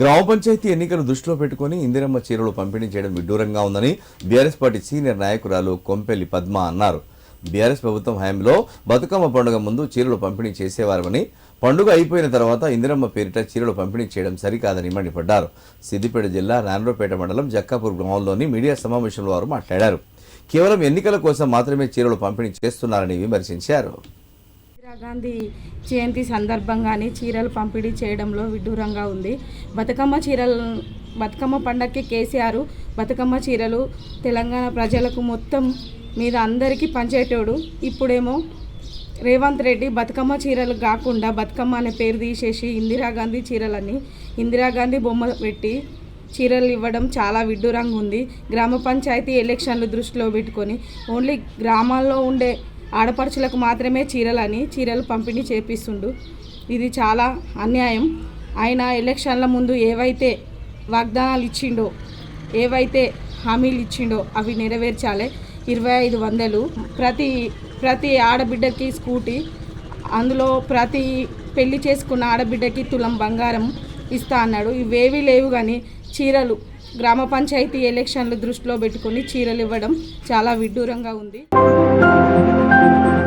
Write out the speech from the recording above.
గ్రామ పంచాయతీ ఎన్నికలు దృష్టిలో పెట్టుకుని ఇందిరమ్మ చీరలు పంపిణీ చేయడం విడ్డూరంగా ఉందని బీఆర్ఎస్ పార్టీ సీనియర్ నాయకురాలు కొంపెల్లి పద్మ అన్నారు. బీఆర్ఎస్ ప్రభుత్వం హయాంలో బతుకమ్మ పండుగ ముందు చీరలు పంపిణీ చేసేవారమని పండుగ అయిపోయిన తర్వాత ఇందిరమ్మ పేరిట చీరలు పంపిణీ చేయడం సరికాదని మండిపడ్డారు. సిద్దిపేట జిల్లా నారాయణపేట మండలం జక్కాపూర్ గ్రామంలోని మీడియా సమావేశంలో వారు మాట్లాడారు. కేవలం ఎన్నికల కోసం మాత్రమే చీరలు పంపిణీ చేస్తున్నారని విమర్శించారు. ఇందిరాగాంధీ జయంతి సందర్భంగానే చీరలు పంపిణీ చేయడంలో విడ్డూరంగా ఉంది. బతుకమ్మ చీరలు బతుకమ్మ పండగకి కేసీఆర్ బతుకమ్మ చీరలు తెలంగాణ ప్రజలకు మొత్తం మీద అందరికీ పంచేటోడు ఇప్పుడేమో రేవంత్ రెడ్డి బతుకమ్మ చీరలు కాకుండా బతుకమ్మ అనే పేరు తీసేసి ఇందిరాగాంధీ చీరలని ఇందిరాగాంధీ బొమ్మ పెట్టి చీరలు ఇవ్వడం చాలా విడ్డూరంగా ఉంది. గ్రామ పంచాయతీ ఎలక్షన్లు దృష్టిలో పెట్టుకొని ఓన్లీ గ్రామాల్లో ఉండే ఆడపడుచులకు మాత్రమే చీరలని చీరలు పంపిణీ చేపిస్తుండు. ఇది చాలా అన్యాయం. ఆయన ఎలక్షన్ల ముందు ఏవైతే వాగ్దానాలు ఇచ్చిండో ఏవైతే హామీలు ఇచ్చిండో అవి నెరవేర్చాలి. ఇరవై ఐదు వందలు. ప్రతి ప్రతి ఆడబిడ్డకి స్కూటీ అందులో ప్రతి పెళ్ళి చేసుకున్న ఆడబిడ్డకి తులం బంగారం ఇస్తా అన్నాడు. ఇవేవీ లేవు కానీ చీరలు. గ్రామ పంచాయతీ ఎలక్షన్లు దృష్టిలో పెట్టుకొని చీరలు ఇవ్వడం చాలా విడ్డూరంగా ఉంది. Thank you.